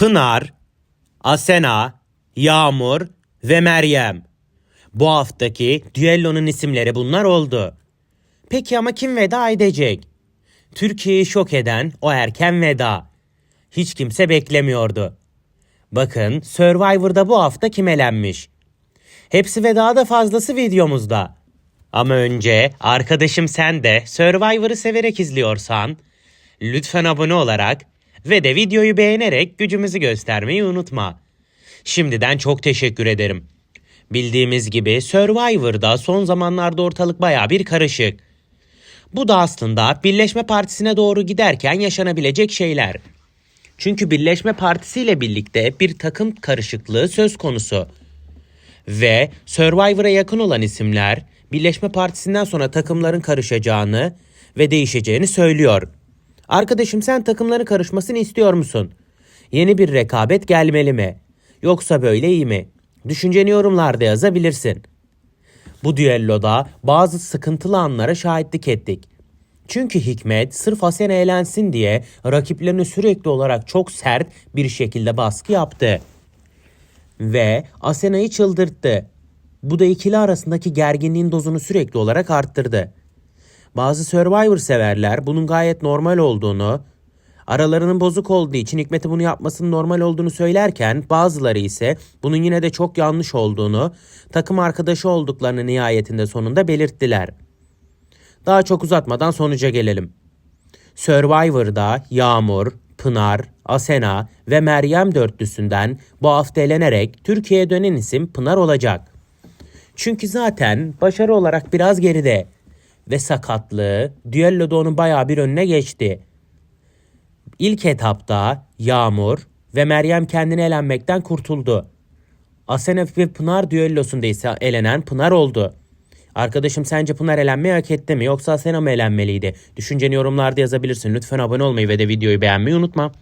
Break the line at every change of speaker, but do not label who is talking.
Pınar, Asena, Yağmur ve Meryem. Bu haftaki düellonun isimleri bunlar oldu. Peki ama kim veda edecek? Türkiye'yi şok eden o erken veda. Hiç kimse beklemiyordu. Bakın Survivor'da bu hafta kim elenmiş? Hepsi ve daha da fazlası videomuzda. Ama önce arkadaşım sen de Survivor'ı severek izliyorsan lütfen abone olarak ve de videoyu beğenerek gücümüzü göstermeyi unutma. Şimdiden çok teşekkür ederim. Bildiğimiz gibi Survivor'da son zamanlarda ortalık baya bir karışık. Bu da aslında Birleşme Partisi'ne doğru giderken yaşanabilecek şeyler. Çünkü Birleşme Partisi ile birlikte bir takım karışıklığı söz konusu. Ve Survivor'a yakın olan isimler Birleşme Partisi'nden sonra takımların karışacağını ve değişeceğini söylüyor. Arkadaşım sen takımların karışmasını istiyor musun? Yeni bir rekabet gelmeli mi? Yoksa böyle iyi mi? Düşünceni yorumlarda yazabilirsin. Bu düelloda bazı sıkıntılı anlara şahitlik ettik. Çünkü Hikmet sırf Asena eğlensin diye rakiplerine sürekli olarak çok sert bir şekilde baskı yaptı. Ve Asena'yı çıldırttı. Bu da ikili arasındaki gerginliğin dozunu sürekli olarak arttırdı. Bazı Survivor severler bunun gayet normal olduğunu, aralarının bozuk olduğu için Hikmet'e bunu yapmasının normal olduğunu söylerken bazıları ise bunun yine de çok yanlış olduğunu, takım arkadaşı olduklarını nihayetinde sonunda belirttiler. Daha çok uzatmadan sonuca gelelim. Survivor'da Yağmur, Pınar, Asena ve Meryem dörtlüsünden bu hafta elenerek Türkiye'ye dönen isim Pınar olacak. Çünkü zaten başarı olarak biraz geride ve sakatlığı düelloda onun bayağı bir önüne geçti. İlk etapta Yağmur ve Meryem kendini elenmekten kurtuldu. Asena ve Pınar düellosunda ise elenen Pınar oldu. Arkadaşım sence Pınar elenmeyi hak etti mi yoksa Asena mı elenmeliydi? Düşünceni yorumlarda yazabilirsin. Lütfen abone olmayı ve de videoyu beğenmeyi unutma.